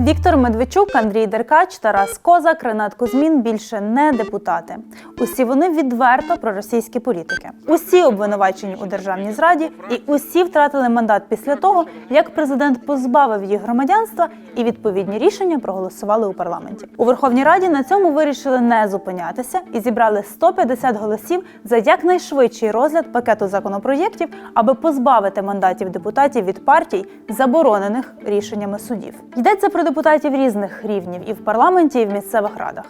Віктор Медведчук, Андрій Деркач, Тарас Козак, Ренат Кузьмін більше не депутати. Усі вони відверто проросійські політики. Усі обвинувачені у державній зраді, і усі втратили мандат після того, як президент позбавив їх громадянства, і відповідні рішення проголосували у парламенті. У Верховній Раді на цьому вирішили не зупинятися і зібрали 150 голосів за якнайшвидший розгляд пакету законопроєктів, аби позбавити мандатів депутатів від партій, заборонених рішеннями судів. Йдеться про депутатів різних рівнів і в парламенті, і в місцевих радах.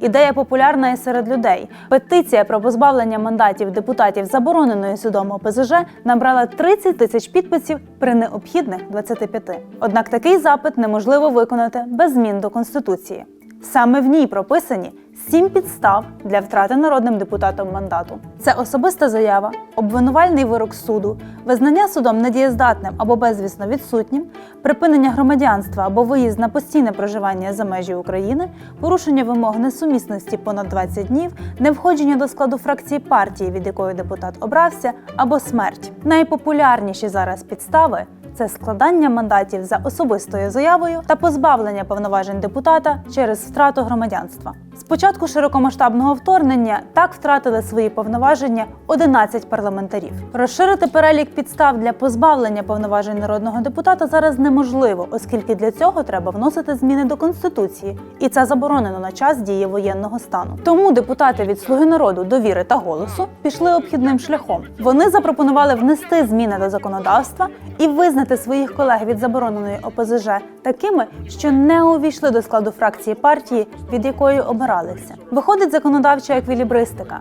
Ідея популярна і серед людей. Петиція про позбавлення мандатів депутатів забороненої судом ОПЗЖ набрала 30 тисяч підписів при необхідних 25. Однак такий запит неможливо виконати без змін до конституції. Саме в ній прописані сім підстав для втрати народним депутатом мандату. Це особиста заява, обвинувальний вирок суду, визнання судом недієздатним або безвісно відсутнім, припинення громадянства або виїзд на постійне проживання за межі України, порушення вимог несумісності понад 20 днів, невходження до складу фракції партії, від якої депутат обрався, або смерть. Найпопулярніші зараз підстави це складання мандатів за особистою заявою та позбавлення повноважень депутата через втрату громадянства. З початку широкомасштабного вторгнення так втратили свої повноваження 11 парламентарів. Розширити перелік підстав для позбавлення повноважень народного депутата зараз неможливо, оскільки для цього треба вносити зміни до конституції, і це заборонено на час дії воєнного стану. Тому депутати від Слуги народу, довіри та голосу пішли обхідним шляхом. Вони запропонували внести зміни до законодавства і визнати своїх колег від забороненої ОПЗЖ такими, що не увійшли до складу фракції партії, від якої обиралися. Виходить законодавча еквілібристика,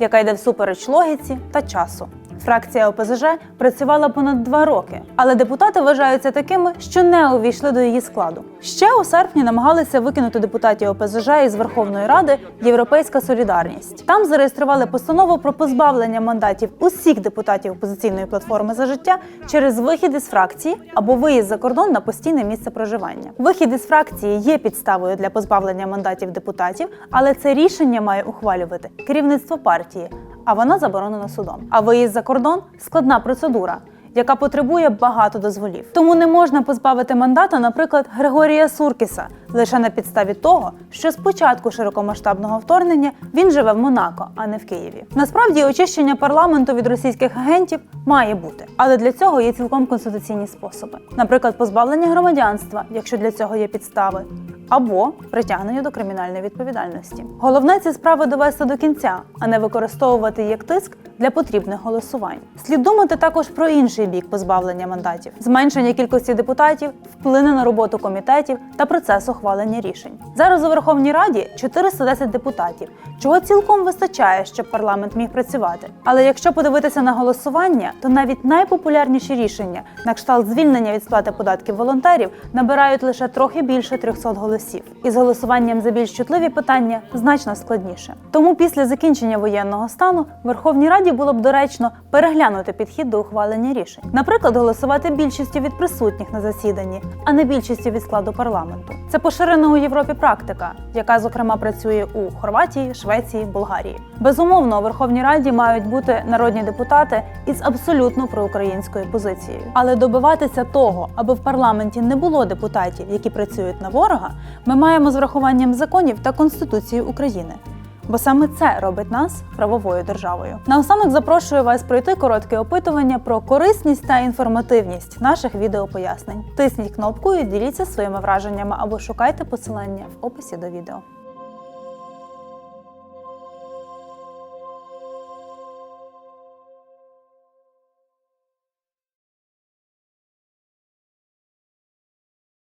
яка йде всупереч логіці та часу. Фракція ОПЗЖ працювала понад два роки, але депутати вважаються такими, що не увійшли до її складу. Ще у серпні намагалися викинути депутатів ОПЗЖ із Верховної Ради Європейська Солідарність. Там зареєстрували постанову про позбавлення мандатів усіх депутатів опозиційної платформи за життя через вихід із фракції або виїзд за кордон на постійне місце проживання. Вихід із фракції є підставою для позбавлення мандатів депутатів, але це рішення має ухвалювати керівництво партії а вона заборонена судом. А виїзд за кордон складна процедура. Яка потребує багато дозволів, тому не можна позбавити мандата, наприклад, Григорія Суркіса лише на підставі того, що з початку широкомасштабного вторгнення він живе в Монако, а не в Києві. Насправді, очищення парламенту від російських агентів має бути, але для цього є цілком конституційні способи, наприклад, позбавлення громадянства, якщо для цього є підстави, або притягнення до кримінальної відповідальності. Головне ці справи довести до кінця, а не використовувати як тиск для потрібних голосувань. Слід думати також про інший бік позбавлення мандатів. Зменшення кількості депутатів вплине на роботу комітетів та процес ухвалення рішень. Зараз у Верховній Раді 410 депутатів, чого цілком вистачає, щоб парламент міг працювати. Але якщо подивитися на голосування, то навіть найпопулярніші рішення на кшталт звільнення від сплати податків волонтерів набирають лише трохи більше 300 голосів. І з голосуванням за більш чутливі питання значно складніше. Тому після закінчення воєнного стану Верховній Раді було б доречно переглянути підхід до ухвалення рішень. Наприклад, голосувати більшістю від присутніх на засіданні, а не більшістю від складу парламенту. Це поширена у Європі практика, яка зокрема працює у Хорватії, Швеції, Болгарії. Безумовно, у Верховній Раді мають бути народні депутати із абсолютно проукраїнською позицією. Але добиватися того, аби в парламенті не було депутатів, які працюють на ворога, ми маємо з врахуванням законів та конституції України. Бо саме це робить нас правовою державою. Наостанок запрошую вас пройти коротке опитування про корисність та інформативність наших відеопояснень. Тисніть кнопку і діліться своїми враженнями або шукайте посилання в описі до відео.